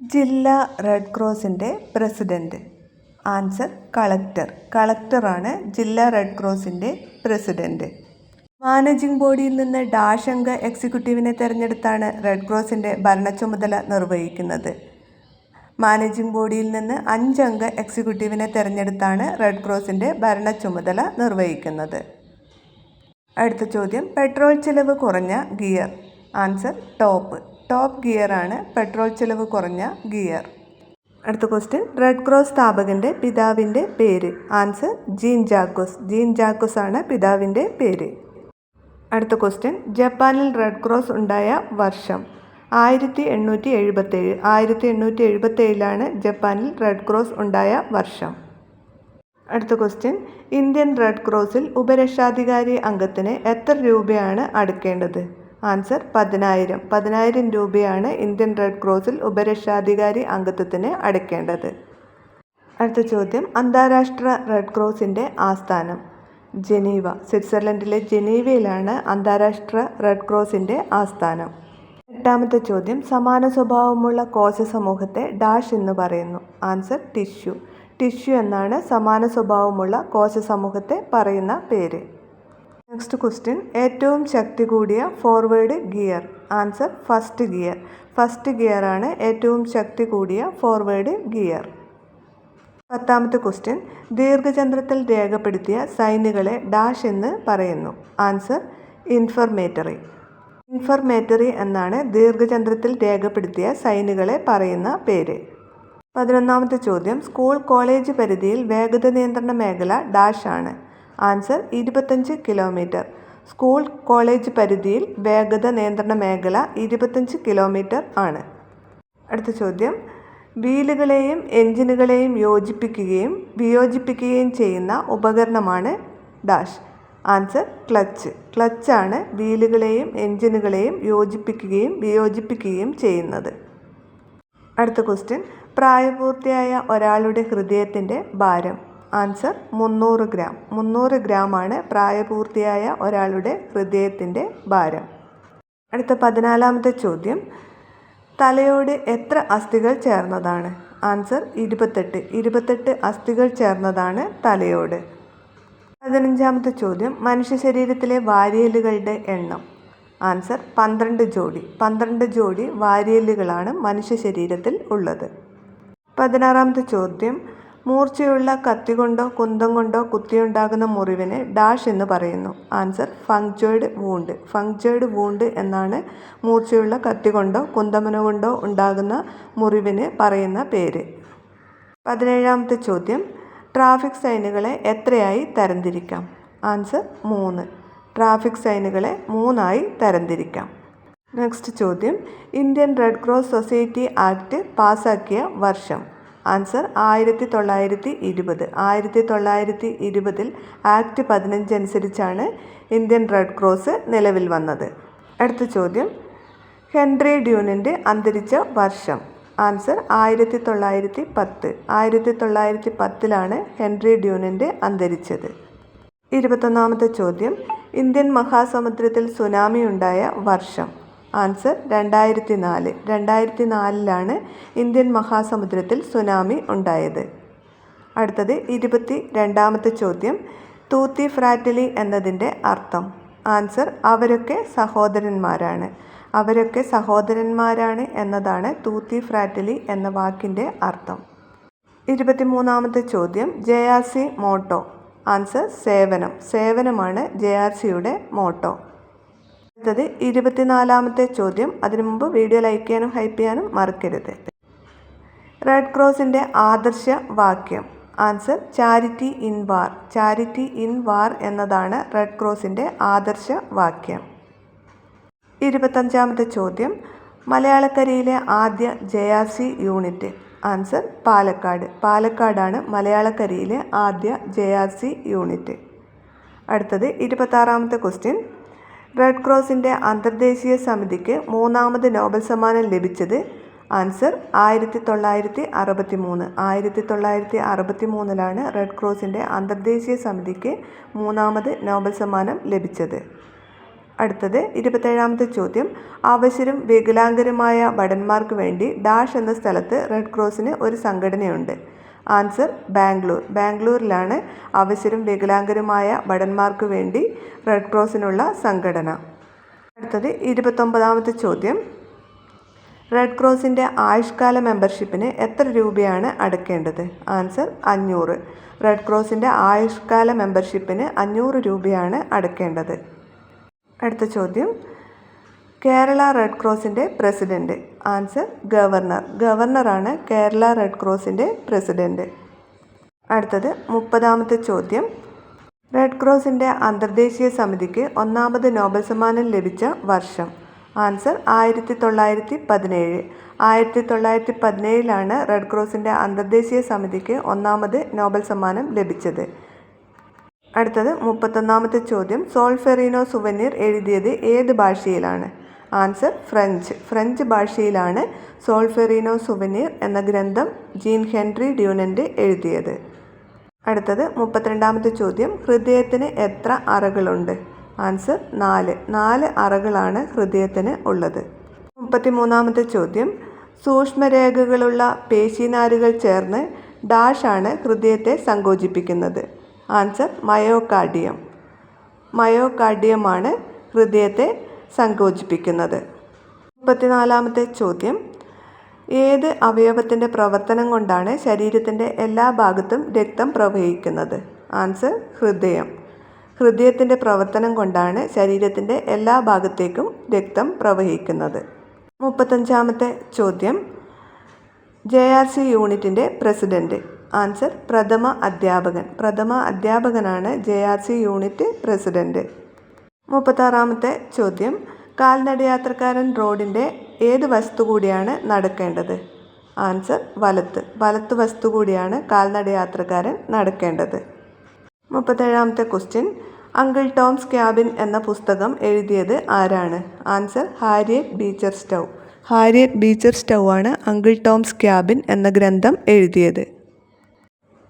ജില്ലാ റെഡ് ക്രോസിന്റെ president answer collector. കളക്ടറാണ് ജില്ലാ റെഡ് ക്രോസിന്റെ പ്രസിഡന്റ് മാനേജിംഗ് ബോഡിയിൽ നിന്ന് ഡാഷ് അംഗ എക്സിക്യൂട്ടീവിനെ തിരഞ്ഞെടുത്താണ് റെഡ് ക്രോസിന്റെ ഭരണ ചുമതല നിർവഹിക്കുന്നത്. മാനേജിംഗ് ബോഡിയിൽ നിന്ന് അഞ്ചംഗ എക്സിക്യൂട്ടീവിനെ തിരഞ്ഞെടുത്താണ് റെഡ് ക്രോസിന്റെ ഭരണ ചുമതല നിർവഹിക്കുന്നത്. അടുത്ത ചോദ്യം. പെട്രോൾ ചിലവ് കുറഞ്ഞ ഗിയർ. Answer top. ടോപ്പ് ഗിയറാണ് പെട്രോൾ ചെലവ് കുറഞ്ഞ ഗിയർ. അടുത്ത ക്വസ്റ്റ്യൻ. റെഡ് ക്രോസ് സ്ഥാപകന്റെ പിതാവിന്റെ പേര്. Answer Jean Jacques. Jean Jacques ആണ് പിതാവിന്റെ പേര്. അടുത്ത ക്വസ്റ്റ്യൻ. ജപ്പാനിൽ റെഡ് ക്രോസ് ഉണ്ടായ വർഷം. ആയിരത്തി എണ്ണൂറ്റി എഴുപത്തേഴ് ആയിരത്തി എണ്ണൂറ്റി എഴുപത്തേഴിലാണ് ജപ്പാനിൽ റെഡ് ക്രോസ് ഉണ്ടായ വർഷം. അടുത്ത ക്വസ്റ്റ്യൻ. ഇന്ത്യൻ റെഡ് ക്രോസിൽ ഉപരക്ഷാധികാരി അംഗത്തിന് എത്ര രൂപയാണ് അടയ്ക്കേണ്ടത് ആൻസർ പതിനായിരം. പതിനായിരം രൂപയാണ് ഇന്ത്യൻ റെഡ് ക്രോസിൽ ഉപരക്ഷാധികാരി അംഗത്വത്തിന് അടയ്ക്കേണ്ടത്. അടുത്ത ചോദ്യം അന്താരാഷ്ട്ര റെഡ് ക്രോസിന്റെ ആസ്ഥാനം. ജനീവ സ്വിറ്റ്സർലൻഡിലെ ജനീവയിലാണ് അന്താരാഷ്ട്ര റെഡ് ക്രോസിന്റെ ആസ്ഥാനം. എട്ടാമത്തെ ചോദ്യം സമാന സ്വഭാവമുള്ള കോശ സമൂഹത്തെ ഡാഷ് എന്ന് പറയുന്നു. Answer tissue. ടിഷ്യു എന്നാണ് സമാന സ്വഭാവമുള്ള കോശ സമൂഹത്തെ പറയുന്ന പേര്. നെക്സ്റ്റ് ക്വസ്റ്റ്യൻ ഏറ്റവും ശക്തി കൂടിയ forward gear answer first gear first gear ആണ് ഏറ്റവും ശക്തി കൂടിയ ഫോർവേഡ് ഗിയർ പത്താമത്തെ ക്വസ്റ്റ്യൻ ദീർഘചന്ദ്രത്തിൽ രേഖപ്പെടുത്തിയ സൈനുകളെ ഡാഷ് എന്ന് പറയുന്നു. ആൻസർ ഇൻഫർമേറ്ററി ഇൻഫർമേറ്ററി എന്നാണ് ദീർഘചന്ദ്രത്തിൽ രേഖപ്പെടുത്തിയ സൈനുകളെ പറയുന്ന പേര്. പതിനൊന്നാമത്തെ ചോദ്യം. സ്കൂൾ കോളേജ് പരിധിയിൽ വേഗത നിയന്ത്രണ മേഖല ഡാഷ് ആണ്. ആൻസർ ഇരുപത്തഞ്ച് കിലോമീറ്റർ. സ്കൂൾ കോളേജ് പരിധിയിൽ വേഗത നിയന്ത്രണ മേഖല ഇരുപത്തഞ്ച് കിലോമീറ്റർ ആണ്. അടുത്ത ചോദ്യം. വീലുകളെയും എഞ്ചിനുകളെയും യോജിപ്പിക്കുകയും വിയോജിപ്പിക്കുകയും ചെയ്യുന്ന ഉപകരണമാണ് ഡാഷ്. Answer clutch. ക്ലച്ചാണ് വീലുകളെയും എഞ്ചിനുകളെയും യോജിപ്പിക്കുകയും വിയോജിപ്പിക്കുകയും ചെയ്യുന്നത്. അടുത്ത ക്വസ്റ്റ്യൻ. പ്രായപൂർത്തിയായ ഒരാളുടെ ഹൃദയത്തിന്റെ ഭാരം. ആൻസർ മുന്നൂറ് ഗ്രാം. മുന്നൂറ് ഗ്രാമാണ് പ്രായപൂർത്തിയായ ഒരാളുടെ ഹൃദയത്തിന്റെ ഭാരം. അടുത്ത പതിനാലാമത്തെ ചോദ്യം. തലയോട് എത്ര അസ്ഥികൾ ചേർന്നതാണ്? ആൻസർ ഇരുപത്തെട്ട്. ഇരുപത്തെട്ട് അസ്ഥികൾ ചേർന്നതാണ് തലയോട്. പതിനഞ്ചാമത്തെ ചോദ്യം. മനുഷ്യ ശരീരത്തിലെ വാരിയലുകളുടെ എണ്ണം. ആൻസർ പന്ത്രണ്ട് ജോഡി. പന്ത്രണ്ട് ജോഡി വാരിയലുകളാണ് മനുഷ്യ ശരീരത്തിൽ ഉള്ളത്. പതിനാറാമത്തെ ചോദ്യം. മൂർച്ചയുള്ള കത്തി കൊണ്ടോ കുന്തം കൊണ്ടോ കുത്തിയുണ്ടാകുന്ന മുറിവിനെ ഡാഷ് എന്ന് പറയുന്നു. Answer punctured wound. Punctured wound എന്നാണ് മൂർച്ചയുള്ള കത്തി കൊണ്ടോ കുന്തമന കൊണ്ടോ ഉണ്ടാകുന്ന മുറിവിന് പറയുന്ന പേര്. പതിനേഴാമത്തെ ചോദ്യം ട്രാഫിക് സൈനുകളെ എത്രയായി തരംതിരിക്കാം? ആൻസർ മൂന്ന്. ട്രാഫിക് സൈനുകളെ മൂന്നായി തരംതിരിക്കാം. നെക്സ്റ്റ് ചോദ്യം Indian red cross society act പാസാക്കിയ വർഷം. ആൻസർ ആയിരത്തി തൊള്ളായിരത്തി ഇരുപത് ആയിരത്തി തൊള്ളായിരത്തി ഇരുപതിൽ ആക്ട് പതിനഞ്ച് അനുസരിച്ചാണ് ഇന്ത്യൻ റെഡ് ക്രോസ് നിലവിൽ വന്നത്. അടുത്ത ചോദ്യം. ഹെൻറി ഡ്യൂനിന്റെ അന്തരിച്ച വർഷം. ആൻസർ ആയിരത്തി തൊള്ളായിരത്തി പത്ത് ആയിരത്തി തൊള്ളായിരത്തി പത്തിലാണ് ഹെൻറി ഡ്യൂനിന്റെ അന്തരിച്ചത്. ഇരുപത്തൊന്നാമത്തെ ചോദ്യം. ഇന്ത്യൻ മഹാസമുദ്രത്തിൽ സുനാമി ഉണ്ടായ വർഷം. ആൻസർ രണ്ടായിരത്തി നാല് രണ്ടായിരത്തി നാലിലാണ് ഇന്ത്യൻ മഹാസമുദ്രത്തിൽ സുനാമി ഉണ്ടായത്. അടുത്തത് ഇരുപത്തി രണ്ടാമത്തെ ചോദ്യം. തൂത്തി ഫ്രാറ്റലി എന്നതിന്റെ അർത്ഥം. ആൻസർ അവരൊക്കെ സഹോദരന്മാരാണ്. അവരൊക്കെ സഹോദരന്മാരാണ് എന്നതാണ് തൂത്തി ഫ്രാറ്റലി എന്ന വാക്കിന്റെ അർത്ഥം. ഇരുപത്തിമൂന്നാമത്തെ ചോദ്യം. J R C motto. Answer സേവനം. സേവനമാണ് ജെ ആർ സിയുടെ മോട്ടോ. അടുത്തത് ഇരുപത്തിനാലാമത്തെ ചോദ്യം. അതിനു മുമ്പ് വീഡിയോ ലൈക്ക് ചെയ്യാനും ഹൈപ്പ് ചെയ്യാനും മറക്കരുത്. റെഡ് ക്രോസിന്റെ ആദർശ വാക്യം. Answer charity in war. Charity in war എന്നതാണ് റെഡ് ക്രോസിന്റെ ആദർശ വാക്യം. ഇരുപത്തഞ്ചാമത്തെ ചോദ്യം. മലയാളക്കരയിലെ ആദ്യ ജയാസി യൂണിറ്റ്. ആൻസർ പാലക്കാട്. പാലക്കാടാണ് മലയാളക്കരയിലെ ആദ്യ ജയാസി യൂണിറ്റ്. അടുത്തത് ഇരുപത്താറാമത്തെ ക്വസ്റ്റ്യൻ. റെഡ് ക്രോസിന്റെ അന്തർദേശീയ സമിതിക്ക് മൂന്നാമത് നോബൽ സമ്മാനം ലഭിച്ചത് ആൻസർ ആയിരത്തി തൊള്ളായിരത്തി അറുപത്തി മൂന്ന് ആയിരത്തി തൊള്ളായിരത്തി അറുപത്തി മൂന്നിലാണ് റെഡ് ക്രോസിന്റെ അന്തർദേശീയ സമിതിക്ക് മൂന്നാമത് നോബൽ സമ്മാനം ലഭിച്ചത്. അടുത്തത് ഇരുപത്തേഴാമത്തെ ചോദ്യം. അവശരും വികലാംഗരുമായ ഭടന്മാർക്ക് വേണ്ടി ഡാഷ് എന്ന സ്ഥലത്ത് റെഡ് ക്രോസിന് ഒരു സംഘടനയുണ്ട്. ആൻസർ ബാംഗ്ലൂർ. ബാംഗ്ലൂരിലാണ് അവശരും വികലാംഗരുമായ ഭടന്മാർക്ക് വേണ്ടി റെഡ് ക്രോസിനുള്ള സംഘടന. അടുത്തത് ഇരുപത്തൊമ്പതാമത്തെ ചോദ്യം. റെഡ് ക്രോസിന്റെ ആയുഷ്കാല മെമ്പർഷിപ്പിന് എത്ര രൂപയാണ് അടക്കേണ്ടത്? ആൻസർ അഞ്ഞൂറ്. റെഡ് ക്രോസിന്റെ ആയുഷ്കാല മെമ്പർഷിപ്പിന് അഞ്ഞൂറ് രൂപയാണ് അടക്കേണ്ടത്. അടുത്ത ചോദ്യം. കേരള റെഡ് ക്രോസിന്റെ പ്രസിഡന്റ് ആൻസർ ഗവർണർ. ഗവർണറാണ് കേരള റെഡ് ക്രോസിന്റെ പ്രസിഡന്റ് അടുത്തത് മുപ്പതാമത്തെ ചോദ്യം. റെഡ് ക്രോസിന്റെ അന്തർദേശീയ സമിതിക്ക് ഒന്നാമത് നോബൽ സമ്മാനം ലഭിച്ച വർഷം. ആൻസർ ആയിരത്തി തൊള്ളായിരത്തി പതിനേഴ് ആയിരത്തി തൊള്ളായിരത്തി പതിനേഴിലാണ് റെഡ് ക്രോസിന്റെ അന്തർദേശീയ സമിതിക്ക് ഒന്നാമത് നോബൽ സമ്മാനം ലഭിച്ചത്. അടുത്തത് മുപ്പത്തൊന്നാമത്തെ ചോദ്യം. സോൾഫെറീനോ സുവനീർ എഴുതിയത് ഏത് ഭാഷയിലാണ്? Answer French. ഫ്രഞ്ച് ഭാഷയിലാണ് സോൾഫെറിനോ സുവനീർ എന്ന ഗ്രന്ഥം ജീൻ ഹെൻറി ഡ്യൂനന്റ് എഴുതിയത്. അടുത്തത് മുപ്പത്തിരണ്ടാമത്തെ ചോദ്യം ഹൃദയത്തിന് എത്ര അറകളുണ്ട്? ആൻസർ നാല്. നാല് അറകളാണ് ഹൃദയത്തിന് ഉള്ളത്. മുപ്പത്തിമൂന്നാമത്തെ ചോദ്യം സൂക്ഷ്മരേഖകളുള്ള പേശിനാരുകൾ ചേർന്ന് ഡാഷാണ് ഹൃദയത്തെ സങ്കോചിപ്പിക്കുന്നത്. Answer myocardium. മയോകാർഡിയമാണ് ഹൃദയത്തെ സങ്കോചിപ്പിക്കുന്നത് മുപ്പത്തിനാലാമത്തെ ചോദ്യം. ഏത് അവയവത്തിന്റെ പ്രവർത്തനം കൊണ്ടാണ് ശരീരത്തിന്റെ എല്ലാ ഭാഗത്തും രക്തം പ്രവഹിക്കുന്നത്? ആൻസർ ഹൃദയം. ഹൃദയത്തിന്റെ പ്രവർത്തനം കൊണ്ടാണ് ശരീരത്തിന്റെ എല്ലാ ഭാഗത്തേക്കും രക്തം പ്രവഹിക്കുന്നത്. മുപ്പത്തഞ്ചാമത്തെ ചോദ്യം. ജെ ആർ സി യൂണിറ്റിന്റെ പ്രസിഡന്റ് ആൻസർ പ്രഥമ അധ്യാപകൻ. പ്രഥമ അധ്യാപകനാണ് J R C unit president മുപ്പത്താറാമത്തെ ചോദ്യം. കാൽനടയാത്രക്കാരൻ റോഡിന്റെ ഏത് വസ്തു കൂടിയാണ് നടക്കേണ്ടത്? ആൻസർ വലത്ത്. വലത്ത് വസ്തു കൂടിയാണ് കാൽനടയാത്രക്കാരൻ നടക്കേണ്ടത്. മുപ്പത്തേഴാമത്തെ ക്വസ്റ്റ്യൻ. അങ്കിൾ ടോംസ് ക്യാബിൻ എന്ന പുസ്തകം എഴുതിയത് ആരാണ്? Answer Harriet Beecher Stowe. Harriet Beecher Stowe ആണ് അങ്കിൾ ടോംസ് ക്യാബിൻ എന്ന ഗ്രന്ഥം എഴുതിയത്.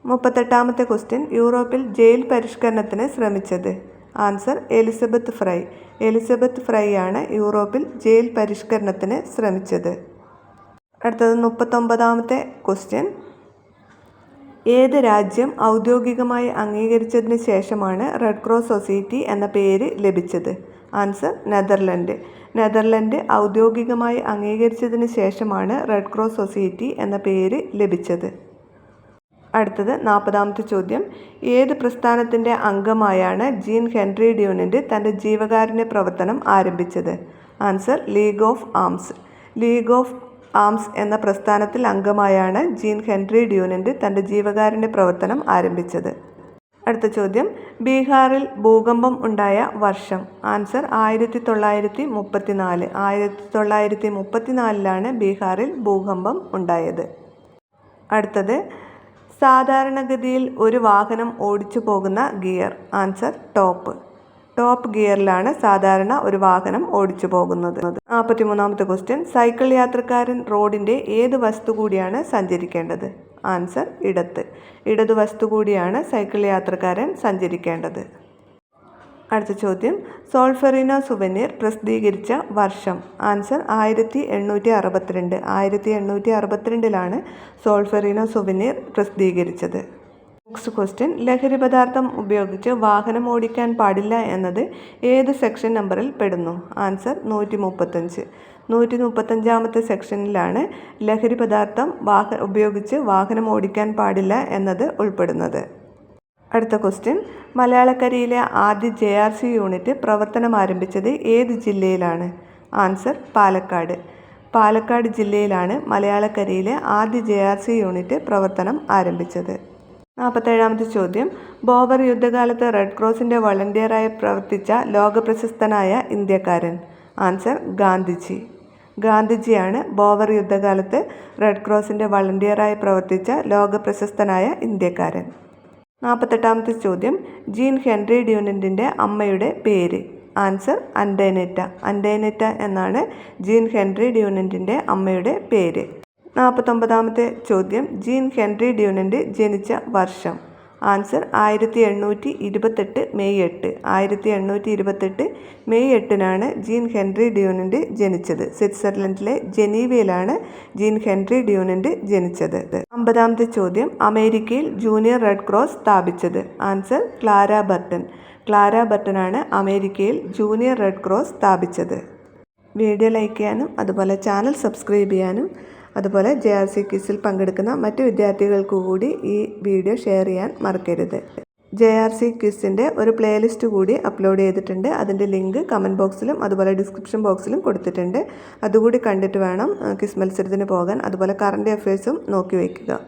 മുപ്പത്തെട്ടാമത്തെ ക്വസ്റ്റ്യൻ. യൂറോപ്പിൽ ജയിൽ പരിഷ്കരണത്തിന് ശ്രമിച്ചത് answer Elizabeth Fry. Elizabeth Fry ആണ് യൂറോപ്പിൽ ജയിൽ പരിഷ്കരണത്തിന് ശ്രമിച്ചത്. അടുത്തത് മുപ്പത്തൊമ്പതാമത്തെ ക്വസ്റ്റ്യൻ. ഏത് രാജ്യം ഔദ്യോഗികമായി അംഗീകരിച്ചതിന് ശേഷമാണ് റെഡ് ക്രോസ് സൊസൈറ്റി എന്ന പേര് ലഭിച്ചത്? Answer Netherland. നെതർലൻഡ് ഔദ്യോഗികമായി അംഗീകരിച്ചതിന് ശേഷമാണ് റെഡ് ക്രോസ് സൊസൈറ്റി എന്ന പേര് ലഭിച്ചത്. അടുത്തത് നാൽപ്പതാമത്തെ ചോദ്യം. ഏത് പ്രസ്ഥാനത്തിന്റെ അംഗമായാണ് ജീൻ ഹെൻറി ഡ്യൂണിന്റെ തന്റെ ജീവകാരുണ്യ പ്രവർത്തനം ആരംഭിച്ചത്? Answer league of arms. League of arms എന്ന പ്രസ്ഥാനത്തിൽ അംഗമായാണ് ജീൻ ഹെൻറി ഡ്യൂണിന്റെ തന്റെ ജീവകാരുണ്യ പ്രവർത്തനം ആരംഭിച്ചത്. അടുത്ത ചോദ്യം ബീഹാറിൽ ഭൂകമ്പം ഉണ്ടായ വർഷം. ആൻസർ ആയിരത്തി തൊള്ളായിരത്തി മുപ്പത്തി നാല് ആയിരത്തി തൊള്ളായിരത്തി മുപ്പത്തി നാലിലാണ് ബീഹാറിൽ ഭൂകമ്പം ഉണ്ടായത്. അടുത്തത് സാധാരണഗതിയിൽ ഒരു വാഹനം ഓടിച്ചു പോകുന്ന ഗിയർ. Answer top. ടോപ്പ് ഗിയറിലാണ് സാധാരണ ഒരു വാഹനം ഓടിച്ചു പോകുന്നത്. നാൽപ്പത്തി മൂന്നാമത്തെ ക്വസ്റ്റ്യൻ സൈക്കിൾ യാത്രക്കാരൻ റോഡിന്റെ ഏത് വസ്തു കൂടിയാണ് സഞ്ചരിക്കേണ്ടത്? ആൻസർ ഇടത്ത്. ഇടത് വസ്തു കൂടിയാണ് സൈക്കിൾ യാത്രക്കാരൻ സഞ്ചരിക്കേണ്ടത്. അടുത്ത ചോദ്യം. സോൾഫെറിന സുവനീർ പ്രസിദ്ധീകരിച്ച വർഷം. ആൻസർ ആയിരത്തി എണ്ണൂറ്റി അറുപത്തിരണ്ട് ആയിരത്തി എണ്ണൂറ്റി അറുപത്തിരണ്ടിലാണ് സോൾഫെറിന സുവനീർ പ്രസിദ്ധീകരിച്ചത്. നെക്സ്റ്റ് ക്വസ്റ്റ്യൻ ലഹരി പദാർത്ഥം ഉപയോഗിച്ച് വാഹനം ഓടിക്കാൻ പാടില്ല എന്നത് ഏത് സെക്ഷൻ നമ്പറിൽ പെടുന്നു? ആൻസർ നൂറ്റി മുപ്പത്തഞ്ച് നൂറ്റി മുപ്പത്തഞ്ചാമത്തെ സെക്ഷനിലാണ് ലഹരി പദാർത്ഥം വാഹ ഉപയോഗിച്ച് വാഹനം ഓടിക്കാൻ പാടില്ല എന്നത് ഉൾപ്പെടുന്നത്. അടുത്ത ക്വസ്റ്റ്യൻ മലയാളക്കരയിലെ ആദ്യ ജെ ആർ സി യൂണിറ്റ് പ്രവർത്തനം ആരംഭിച്ചത് ഏത് ജില്ലയിലാണ്? ആൻസർ പാലക്കാട്. പാലക്കാട് ജില്ലയിലാണ് മലയാളക്കരയിലെ ആദ്യ ജെ ആർ സി യൂണിറ്റ് പ്രവർത്തനം ആരംഭിച്ചത്. നാൽപ്പത്തേഴാമത്തെ ചോദ്യം. ബോവർ യുദ്ധകാലത്ത് റെഡ് ക്രോസിന്റെ വളണ്ടിയറായി പ്രവർത്തിച്ച ലോകപ്രശസ്തനായ ഇന്ത്യക്കാരൻ. ആൻസർ ഗാന്ധിജി. ഗാന്ധിജിയാണ് ബോവർ യുദ്ധകാലത്ത് റെഡ് ക്രോസിന്റെ വളണ്ടിയറായി പ്രവർത്തിച്ച ലോകപ്രശസ്തനായ ഇന്ത്യക്കാരൻ. നാൽപ്പത്തെട്ടാമത്തെ ചോദ്യം. ജീൻ ഹെൻറി ഡ്യൂനന്റിന്റെ അമ്മയുടെ പേര്. ആൻസർ അൻഡേനെറ്റ അൻഡേനെറ്റ എന്നാണ് ജീൻ ഹെൻറി ഡ്യൂനന്റിന്റെ അമ്മയുടെ പേര്. നാൽപ്പത്തൊമ്പതാമത്തെ ചോദ്യം. ജീൻ ഹെൻറി ഡ്യൂനന്റ് ജനിച്ച വർഷം. ആൻസർ ആയിരത്തി എണ്ണൂറ്റി ഇരുപത്തെട്ട് മെയ് എട്ട്. ആയിരത്തി എണ്ണൂറ്റി ഇരുപത്തെട്ട് മെയ് എട്ടിനാണ് ജീൻ ഹെൻറി ഡ്യൂനന്റ് ജനിച്ചത്. സ്വിറ്റ്സർലൻഡിലെ ജനീവയിലാണ് ജീൻ ഹെൻറി ഡ്യൂനന്റ് ജനിച്ചത്. അമ്പതാമത്തെ ചോദ്യം അമേരിക്കയിൽ ജൂനിയർ റെഡ് ക്രോസ് സ്ഥാപിച്ചത്. Answer Clara Barton. ക്ലാര ബർട്ടനാണ് അമേരിക്കയിൽ ജൂനിയർ റെഡ് ക്രോസ് സ്ഥാപിച്ചത്. വീഡിയോ ലൈക്ക് ചെയ്യാനും അതുപോലെ ചാനൽ സബ്സ്ക്രൈബ് ചെയ്യാനും അതുപോലെ ജെ ആർ സി ക്വിസിൽ പങ്കെടുക്കുന്ന മറ്റു വിദ്യാർത്ഥികൾക്ക് കൂടി ഈ വീഡിയോ ഷെയർ ചെയ്യാൻ മറക്കരുത്. ജെ ആർ സി ക്വിസിന്റെ ഒരു പ്ലേലിസ്റ്റ് കൂടി അപ്ലോഡ് ചെയ്തിട്ടുണ്ട്. അതിന്റെ ലിങ്ക് കമന്റ് ബോക്സിലും അതുപോലെ ഡിസ്ക്രിപ്ഷൻ ബോക്സിലും കൊടുത്തിട്ടുണ്ട്. അതുകൂടി കണ്ടിട്ട് വേണം ക്വിസ് മത്സരത്തിന് പോകാൻ. അതുപോലെ കറണ്ട് അഫയേഴ്സും നോക്കി വയ്ക്കുക